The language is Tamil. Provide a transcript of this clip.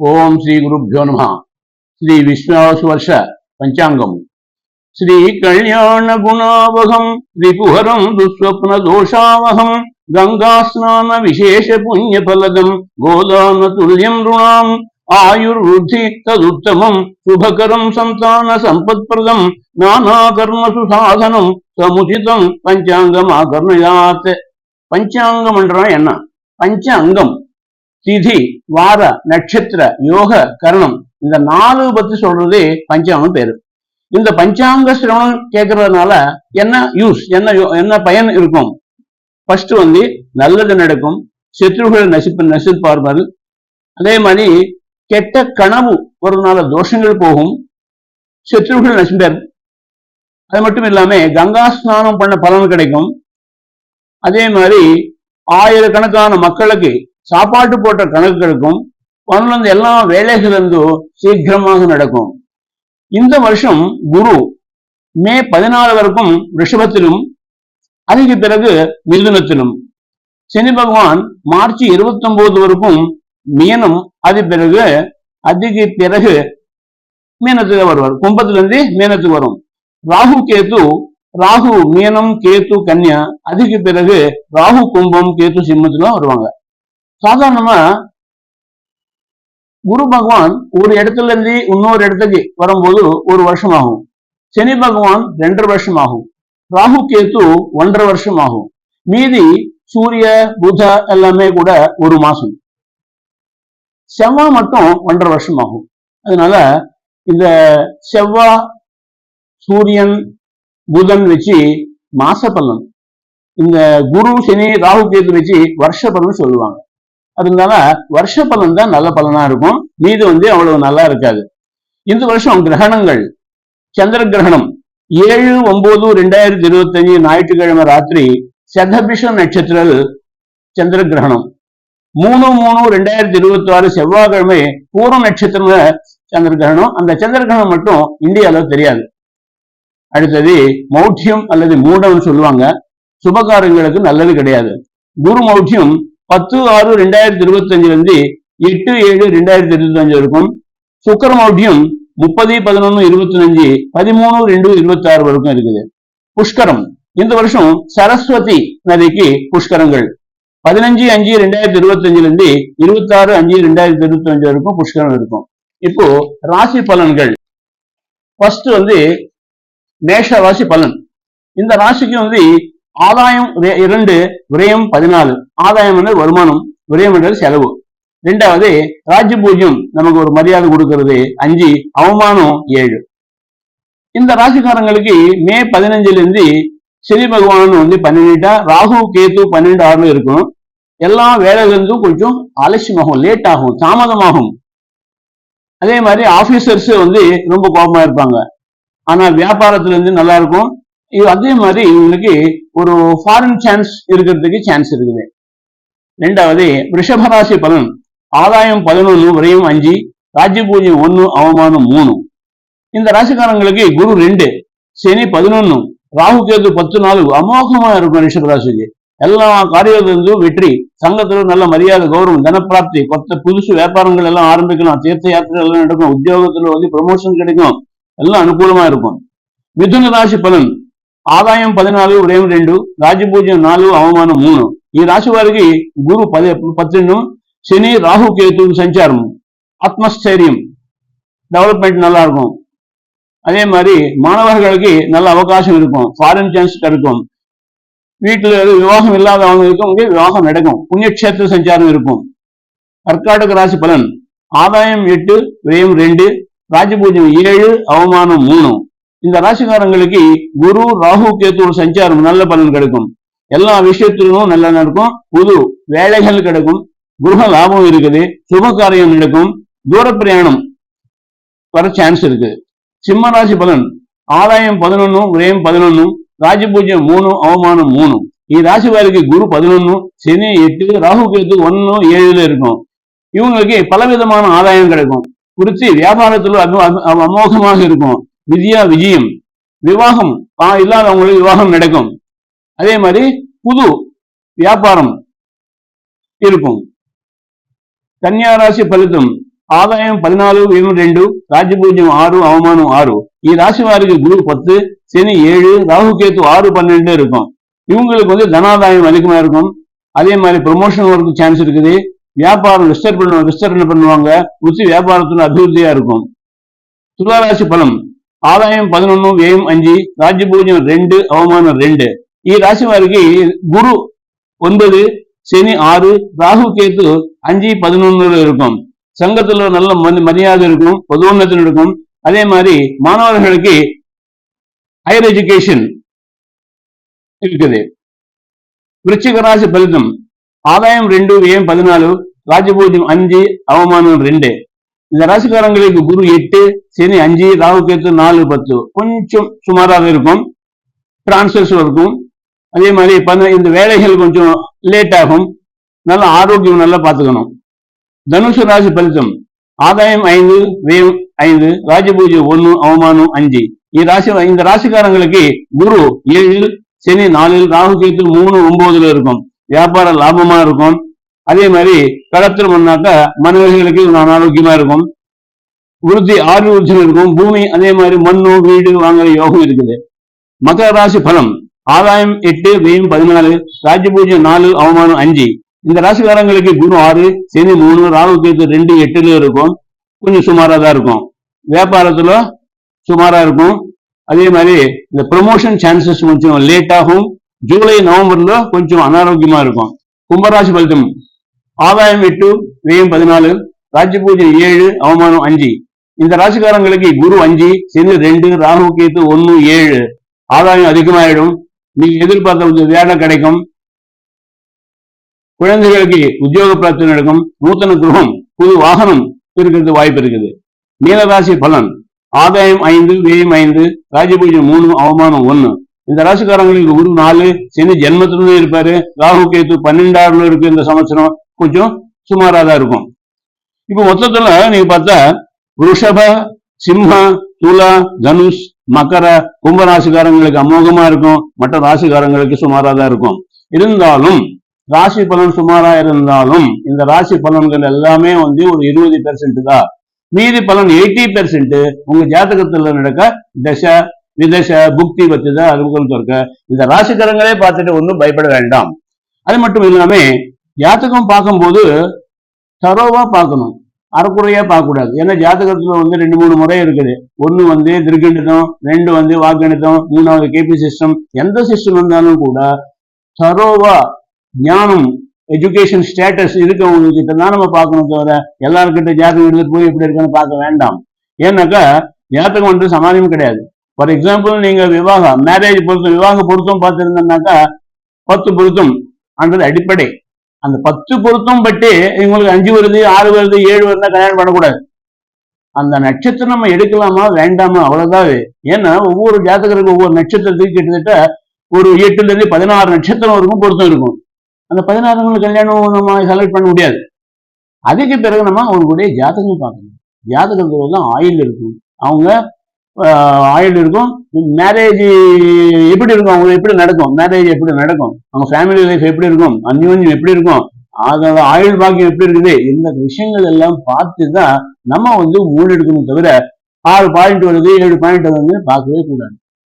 ఓం శ్రీ గురుభ్యో నమ. శ్రీ విష్ణాసువర్ష పంచాంగం శ్రీ కళ్యాణ గుణావహం రిపుహరం దుస్వప్న దోషావహం గంగాస్నాన విశేష పుణ్యఫలదం గోదాన తుల్యం రుణాం ఆయుర్వృద్ధి తదుత్తమం శుభకరం సంతాన సంపత్ప్రదం నానాకర్మసు సాధనం సముచితం పంచాంగమాకర్ణయాత్. పంచాంగం అంటారా ఎన్న పంచాంగం. திதி வார நட்சத்திர யோக கரணம். இந்த நாலு பத்தி சொல்றதே பஞ்சாங்கம் பேரு. இந்த பஞ்சாங்க சிரவணம் கேட்கறதுனால என்ன யூஸ் என்ன யோ- என்ன பயன் இருக்கும்? ஃபர்ஸ்ட் வந்து நல்லது நடக்கும். சத்ருகள் நசிப்பு நசிப்பார்கள். அதே மாதிரி கெட்ட கனவு ஒரு தோஷங்கள் போகும். சத்ருகள் நசிப்பர். அது மட்டும் இல்லாம கங்கா ஸ்நானம் பண்ண பலன் கிடைக்கும். அதே மாதிரி ஆயிரக்கணக்கான மக்களுக்கு சாப்பாட்டு போட்ட கணக்குகளுக்கும் கிடைக்கும் எல்லா வேலைகள் சீக்கிரமாக நடக்கும். இந்த வருஷம் குரு மே பதினாலு வரைக்கும் ரிஷபத்திலும் அதுக்கு பிறகு மிதுனத்திலும். சனி பகவான் மார்ச் இருபத்தி ஒன்பது வரைக்கும் மீனம் அது பிறகு அதுக்கு பிறகு மீனத்துக்கு வருவார். கும்பத்திலிருந்து மீனத்துக்கு வரும். ராகு கேத்து ராகு மீனம் கேத்து கன்யா அதுக்கு பிறகு ராகு கும்பம் கேத்து சிம்மத்துல வருவாங்க. சாதாரணமா குரு பகவான் ஒரு இடத்துல இருந்து இன்னொரு இடத்துக்கு வரும்போது ஒரு வருஷம் ஆகும் சனி பகவான் ரெண்டரை வருஷம் ஆகும் ராகு கேத்து ஒன்றரை வருஷம் ஆகும் மீதி சூரிய புத எல்லாமே கூட ஒரு மாசம். செவ்வாய் மட்டும் ஒன்றரை வருஷம் ஆகும் அதனால இந்த செவ்வாய் சூரியன் புதன் வச்சு மாச பலன் இந்த குரு சனி ராகு கேத்து வச்சு வருஷ பலன் சொல்லுவாங்க. அதனால வருஷ பலன் தான் நல்ல பலனா இருக்கும். மீது வந்து அவ்வளவு நல்லா இருக்காது. இந்த வருஷம் கிரகணங்கள். சந்திர கிரகணம். ஏழு ஒன்பது ரெண்டாயிரத்தி இருபத்தி அஞ்சு ஞாயிற்றுக்கிழமை ராத்திரி சதபிஷ நட்சத்திரம் சந்திர கிரகணம். மூணு மூணு ரெண்டாயிரத்தி இருபத்தி ஆறு செவ்வாய்க்கிழமை பூர்வ நட்சத்திர சந்திர கிரகணம். அந்த சந்திர கிரகணம் மட்டும் இந்தியால தெரியாது. அடுத்தது மௌட்யம் அல்லது மூடம் சொல்லுவாங்க. சுபகாரங்களுக்கு நல்லது கிடையாது. குரு மௌட்டியம் பத்து ஆறு ரெண்டாயிரத்தி இருபத்தி அஞ்சுல இருந்து எட்டு ஏழு ரெண்டாயிரத்தி இருபத்தி அஞ்சு வரைக்கும் சுக்கர மௌட்யம் முப்பது பதினொன்னு இருபத்தி அஞ்சு பதிமூணு ரெண்டு இருபத்தி ஆறு வரைக்கும் இருக்குது. புஷ்கரம். இந்த வருஷம் சரஸ்வதி நதிக்கு புஷ்கரங்கள். பதினஞ்சு அஞ்சு ரெண்டாயிரத்தி இருபத்தி அஞ்சுல இருந்து இருபத்தி ஆறு அஞ்சு ரெண்டாயிரத்தி இருபத்தி அஞ்சு வரைக்கும் புஷ்கரம் இருக்கும். இப்போ ராசி பலன்கள். ஃபர்ஸ்ட் வந்து மேஷ ராசி பலன். இந்த ராசிக்கு வந்து ஆதாயம் இரண்டு விரயம் பதினாலு. ஆதாயம் என்றால் வருமானம் விரயம் என்றது செலவு. ரெண்டாவது ராஜ்ய பூஜ்யம் நமக்கு ஒரு மரியாதை கொடுக்கிறது. அஞ்சு அவமானம் ஏழு. இந்த ராசிக்காரங்களுக்கு மே பதினஞ்சுல இருந்து சனி பகவான் வந்து பன்னெண்டுட்டா ராகு கேத்து பன்னெண்டு ஆறுல இருக்கும் எல்லா வேலைகளும் கொஞ்சம் அலட்சியமாகும் லேட் ஆகும் தாமதமாகும். அதே மாதிரி ஆபீசர்ஸ் வந்து ரொம்ப கோபமா இருப்பாங்க. ஆனா வியாபாரத்துல இருந்து நல்லா இருக்கும். அதே மாதிரி இவங்களுக்கு ஒரு ஃபாரின் சான்ஸ் இருக்கிறதுக்கு சான்ஸ் இருக்குது. ரெண்டாவது ரிஷபராசி பலன் ஆதாயம் பதினொன்று விரையும் அஞ்சு ராஜ்ய பூஜை ஒன்று அவமானம் மூணு. இந்த ராசிக்காரங்களுக்கு குரு ரெண்டு சனி பதினொன்று ராகு கேது பத்து நாலு அமோகமா இருக்கும் ரிஷபராசிக்கு எல்லா காரியத்திலிருந்தும் வெற்றி சங்கத்துல நல்ல மரியாதை கௌரவம் தனப்பிராப்தி கொத்த புதுசு வியாபாரங்கள் எல்லாம் ஆரம்பிக்கலாம் தீர்த்த யாத்திரை எல்லாம் நடக்கும் உத்தியோகத்துல வந்து ப்ரமோஷன் கிடைக்கும் எல்லாம் அனுகூலமா இருக்கும். மிதுன ராசி பலன் ఆదాయం పద్నాలుగు ఉదయం రెండు రాజ్యపూజ్యం నాలుగు అవమానం మూడు ఈ రాశి వారికి గురు పది పన్నెండు శని రాహు కేతు సంచారం ஆத்மஸ்தைரியம் டெவலப்மெண்ட் நல்லா இருக்கும் அதே மாதிரி மாணவர்களுக்கு நல்ல அவகாசம் இருக்கும் ஃபாரின் சான்ஸ் கிடைக்கும் வீட்டுல விவாகம் இல்லாதவங்களுக்கு இங்க விவாகம் நடக்கும் புண்ணியக்ஷேத்திர சஞ்சாரம் இருக்கும் கர்நாடக ராசி பலன் ஆதாயம் எட்டு விரயம் ரெண்டு ராஜபூஜ்யம் ஏழு அவமானம் மூணு இந்த ராசிக்காரங்களுக்கு குரு ராகு கேத்து சஞ்சாரம் நல்ல பலன் கிடைக்கும் எல்லா விஷயத்திலும் நல்லா நடக்கும் புது வேலைகள் கிடைக்கும் குருக லாபம் இருக்குது சுப காரியம் நடக்கும் தூர பிரயாணம் வர சான்ஸ் இருக்கு சிம்ம ராசி பலன் ஆதாயம் பதினொன்னு விரயம் பதினொன்னு ராஜபூஜ்யம் மூணு அவமானம் மூணு ఈ రాశి వారికి గురు పదినొన్ను శని ఎట్టు రాహు కేతు ஒன்னு ஏழுல இருக்கும் இவங்களுக்கு பலவிதமான ஆதாயம் கிடைக்கும் குறித்து வியாபாரத்துல அது அது- அது அமோகமாக இருக்கும் வித்யா விஜயம் விவாகம் பணம் இல்லாதவங்களுக்கு விவாகம் நடக்கும். அதே மாதிரி புது வியாபாரம் இருக்கும். కన్యా రాశి ఫలితం ఆదాయం పద్నాలుగు ఏమి రెండు రాజ్యపూజ్యం ఆరు అవమానం ఆరు ఈ రాశி குரு பத்து சனி ஏழு ராகுகேத்து ஆறு பன்னெண்டு இருக்கும். இவங்களுக்கு வந்து தனாதாயம் அதிகமா இருக்கும். அதே மாதிரி ப்ரொமோஷன் ஒர்க்கு சான்ஸ் இருக்குது. வியாபாரம் விஸ்தர் பண்ணுவாங்க விஸ்தரணை பண்ணுவாங்க? ருசி வியாபாரத்துல அபிவிருத்தியா இருக்கும். துளாராசி பலம் ఆదాయం పదనొన్ను వ్యయం అంజి రాజ్యభూజం రెండు అవమానం రెండు ఈ రాశి వారికి குரு ஒன்பது சனி ஆறு ராகு கேத்து அஞ்சு பதினொன்னுல இருக்கும் சங்கத்துல நல்ல மரி- மரியாதை இருக்கும் பொதுவன்னத்தில் இருக்கும் அதே மாதிரி மாணவர்களுக்கு ஹையர் எஜுகேஷன் இருக்குது விருச்சிக ராசி பலிதம் ஆதாயம் ரெண்டு వ్యయం பதினாலு ராஜபூஜ்யம் அஞ்சு அவமானம் ரெண்டு இந்த ராசிக்காரங்களுக்கு குரு எட்டு சனி அஞ்சு ராகு கேத்து நாலு பத்து. கொஞ்சம் சுமாராக இருக்கும். டிரான்ஸ்ஃபர்ஸ் இருக்கும். அதே மாதிரி இந்த வேலைகள் கொஞ்சம் லேட் ஆகும். நல்ல ஆரோக்கியம் நல்லா பார்த்துக்கணும். தனுசு ராசி பலித்தம். ஆதாயம் ஐந்து வேவ் ஐந்து ராஜபூஜை ஒன்று அவமானம் அஞ்சு. இராசி இந்த ராசிக்காரங்களுக்கு குரு ஏழு சனி நாலு ராகு கேத்து மூணு ஒன்பதுல இருக்கும். வியாபார லாபமா இருக்கும். அதே மாதிரி கடத்தல் பண்ணாக்கா மனிதர்களுக்கு ஆரோக்கியமா இருக்கும். உறுதி ஆறு விருத்தி இருக்கும். பூமி அதே மாதிரி மண்ணு வீடு வாங்குற யோகம் இருக்குது. மகர ராசி பலம். ஆதாயம் எட்டு வெயும் பதினாலு ராஜபூஜ்யம் நாலு அவமானம் அஞ்சு. இந்த ராசிக்காரங்களுக்கு குரு ஆறு சனி மூணு ராகு கேத்து ரெண்டு எட்டுல இருக்கும். கொஞ்சம் சுமாரா தான் இருக்கும். வியாபாரத்துல சுமாரா இருக்கும். அதே மாதிரி இந்த ப்ரொமோஷன் சான்சஸ் கொஞ்சம் லேட் ஆகும். ஜூலை நவம்பர்ல கொஞ்சம் அனாரோக்கியமா இருக்கும். கும்பராசி பலிதம் ஆதாயம் எட்டு வியம் பதினாலு ராஜ்யபூஜை ஏழு அவமானம் அஞ்சு. இந்த ராசிக்காரங்களுக்கு குரு அஞ்சு சனி ரெண்டு ராகு கேத்து ஒன்னு ஏழு. ஆதாயம் அதிகமாயிடும். நீங்க எதிர்பார்த்த கொஞ்சம் வேலை கிடைக்கும். குழந்தைகளுக்கு உத்தியோக பிரச்சனை நடக்கும். நூத்தன கிரகம் புது வாகனம் இருக்கிறது வாய்ப்பு இருக்குது. மீனராசி பலன். ஆதாயம் ஐந்து வியம் ஐந்து ராஜபூஜை மூணு அவமானம் ஒன்னு. இந்த ராசிக்காரங்களுக்கு குரு நாலு சனி ஜென்மத்திலும் இருப்பாரு. ராகு கேத்து பன்னெண்டாறுல இருக்கு இந்த சமச்சரம் கொஞ்சம் சுமாராக தான் இருக்கும். இப்போ மொத்தத்துல நீங்க பார்த்தா ரிஷப சிம்ம துலா தனுஷ் மகர கும்ப ராசிக்காரங்களுக்கு அமோகமா இருக்கும். மற்ற ராசிக்காரங்களுக்கு சுமாரா தான் இருக்கும். இருந்தாலும் ராசி பலன் சுமாரா இருந்தாலும் இந்த ராசி பலன்கள் எல்லாமே வந்து ஒரு இருபது பெர்சென்ட் தான். மீதி பலன் எயிட்டி பெர்சென்ட் உங்க ஜாதகத்துல நடக்க தச விதச புக்தி பத்தி தான் அனுகூலத்து இருக்க இந்த ராசிக்காரங்களே பார்த்துட்டு ஒன்றும் பயப்பட வேண்டாம். அது மட்டும் இல்லாம ஜாதகம் பார்க்கும்போது தரோவா பார்க்கணும். அறக்குறையா பார்க்கக்கூடாது. ஏன்னா ஜாதகத்துல வந்து ரெண்டு மூணு முறை இருக்குது. ஒன்னு வந்து திருக்கணிதம் ரெண்டு வந்து வாக்கணிதம் மூணாவது கேபி சிஸ்டம். எந்த சிஸ்டம் இருந்தாலும் கூட தரோவா ஞானம் எஜுகேஷன் ஸ்டேட்டஸ் இருக்கவங்க கிட்ட தான் நம்ம பார்க்கணும் தவிர எல்லாருக்கிட்ட ஜாதகம் எடுத்துட்டு போய் எப்படி இருக்குன்னு பார்க்க வேண்டாம். ஏன்னாக்கா ஜாதகம் வந்து சமாதியம் கிடையாது. ஃபார் எக்ஸாம்பிள் நீங்க விவாகம் மேரேஜ் பொருத்தம் விவாக பொருத்தம் பார்த்துருந்தோம்னாக்கா பத்து பொருத்தம் அன்றது அடிப்படை. அந்த பத்து பொருத்தம் பட்டு இவங்களுக்கு அஞ்சு வருது ஆறு வருது ஏழு வருது கல்யாணம் பண்ணக்கூடாது. அந்த நட்சத்திரம் நம்ம எடுக்கலாமா வேண்டாமா? அவ்வளவுதான் ஏன்னா ஒவ்வொரு ஜாதகருக்கும் ஒவ்வொரு நட்சத்திரத்துக்கு கிட்டத்தட்ட ஒரு எட்டுல இருந்து பதினாறு நட்சத்திரம் இருக்கும் பொருத்தம் இருக்கும். அந்த பதினாறு கல்யாணம் நம்ம செலக்ட் பண்ண முடியாது. அதுக்கு பிறகு நம்ம அவங்களுடைய ஜாதகம் பார்க்கணும். ஜாதகத்துல தான் ஆயில் இருக்கும். அவங்க ஆயில் இருக்கும். மேரேஜ் எப்படி இருக்கும்? அவங்க எப்படி நடக்கும்? மேரேஜ் எப்படி நடக்கும்? அவங்க ஃபேமிலி லைஃப் எப்படி இருக்கும்? அந்யோன்யம் எப்படி இருக்கும்? அதோட ஆயுள் பாக்கியம் எப்படி இருக்குது? இந்த விஷயங்கள் எல்லாம் பார்த்து தான் நம்ம வந்து மூடி எடுக்கணும் தவிர ஆறு பாயிண்ட் வருது ஏழு பாயிண்ட் வந்து பார்க்கவே கூடாது.